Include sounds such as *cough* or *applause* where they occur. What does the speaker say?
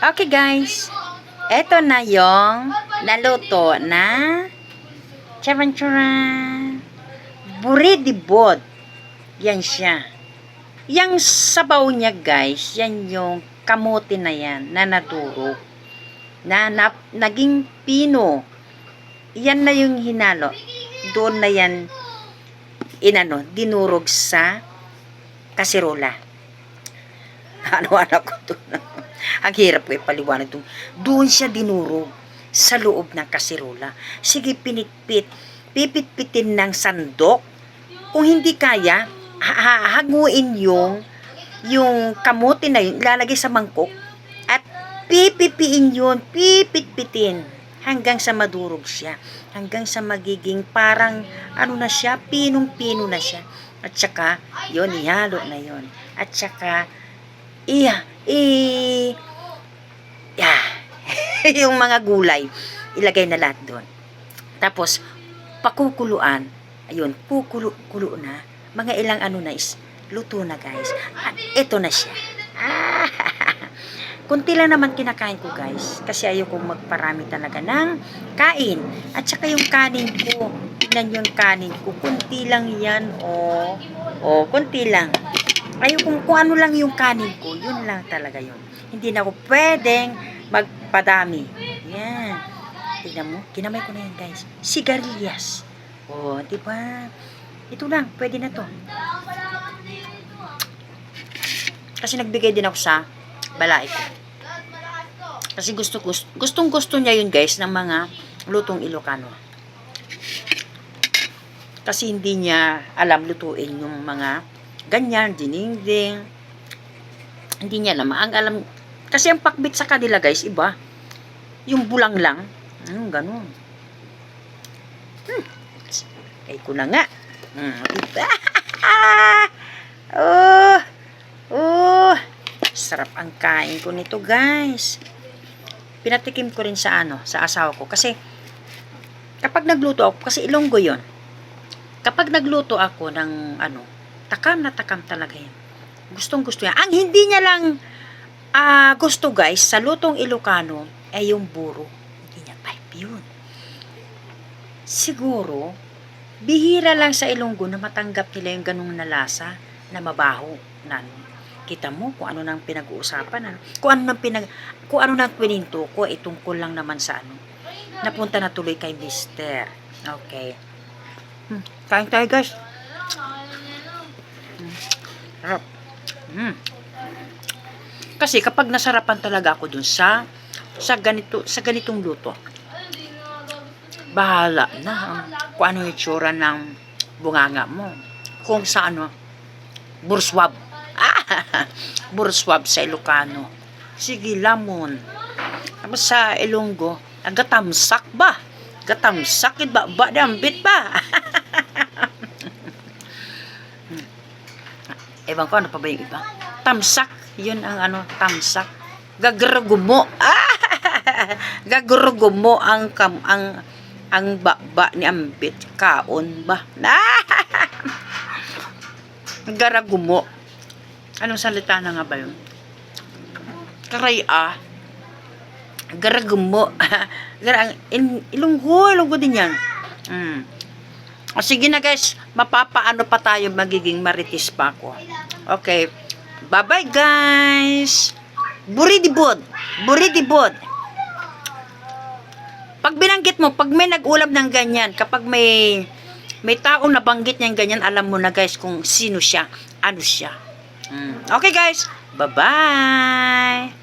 Okay guys, eto na yung naluto na charan-charan buridibod. Yan siya. Yang sabaw niya guys, yan yung kamote na yan na nadurog. Na, na naging pino. Yan na yung hinalo. Doon na yan inano, dinurog sa kasirola. *laughs* Ano anak ko to? Ang hirap ko ipaliwanag to. Doon siya dinurog sa loob ng kasirola. Sige, pinitpit. Pipitpitin ng sandok. Kung hindi kaya, ha- ha- haguin yung yung kamote na yun, ilalagay sa mangkok at pipipiin yun, pipitpitin hanggang sa madurog siya. Hanggang sa magiging parang ano na siya, pinong-pino na siya. At saka, yun, ihalo na yun. At saka, iya, i, yeah, *laughs* yung mga gulay, ilagay na lahat doon. Tapos, pakukuluan, ayun, kukulo-kulo na, mga ilang ano na is, luto na guys. At ito na siya. Ah, *laughs* kunti lang naman kinakain ko guys. Kasi ayoko magparami talaga ng kain. At saka yung kanin ko, tignan yung kanin ko, kunti lang yan, oh. Oh, kunti lang. Ayoko kung ano lang yung kanin ko, yun lang talaga yun. Hindi na ako pwedeng magpadami. Yan. Tignan mo, kinamay ko na yan guys. Sigarilyas. Oh, di ba? Ito lang, pwede na to. Kasi nagbigay din ako sa balay ko. Kasi gusto, gusto gustong gusto niya yun guys ng mga lutong Ilocano. Kasi hindi niya alam lutuin yung mga ganyan, dininding. Hindi niya alam. Ang alam, kasi ang pakbit sa kanila guys, iba. Yung bulang lang. Hmm, ganun. Hmm. Kay ko na nga. Hmm, diba? *laughs* oh, oh, sarap ang kain ko nito guys. Pinatikim ko rin sa ano, sa asawa ko. Kasi, kapag nagluto ako, kasi ilonggo yon Kapag nagluto ako ng ano, takam na takam talaga yan. Gustong gusto niya. Ang hindi niya lang ah, gusto guys, sa lutong Ilocano, ay yung buro. Hindi niya type yun. Siguro, bihira lang sa Ilonggo na matanggap nila yung ganung na lasa na mabaho na. Kita mo kung ano nang pinag-uusapan, ano? kung ano nang pinag kung ano nang pininto ko, eh, tungkol lang naman sa ano. Napunta na tuloy kay Mister. Okay. Hmm. Kain tayo guys. Sarap. Hmm. Kasi kapag nasarapan talaga ako dun sa sa ganito sa ganitong luto. Bahala na ang- kung ano itsura ng bunganga mo. Kung sa ano, burswab. *laughs* Ah, burswab sa Ilocano. Sige, lamon. Tapos sa Ilonggo, agatamsak ba? Gatamsak, ba? Ba, dambit ba? *laughs* Ewan ko, ano pa ba yung iba? Tamsak. Yun ang ano, tamsak. Gagrugumo. Ah! *laughs* Ang kam, ang ang baba ni Ambit. Kaon ba? Ah! *laughs* Garagumo. Anong salita na nga ba yun? Karaya. Garagumo. *laughs* Garang, in, ilunggo, ilunggo din yan. Mm. O sige na guys, mapapaano pa tayo magiging maritis pa ako. Okay. Bye-bye guys. Buridibod. Buridibod. Pag binanggit mo, pag may nag-ulam ng ganyan, kapag may may taong nabanggit niyang ganyan, alam mo na guys kung sino siya, ano siya. Mm. Okay guys, bye-bye.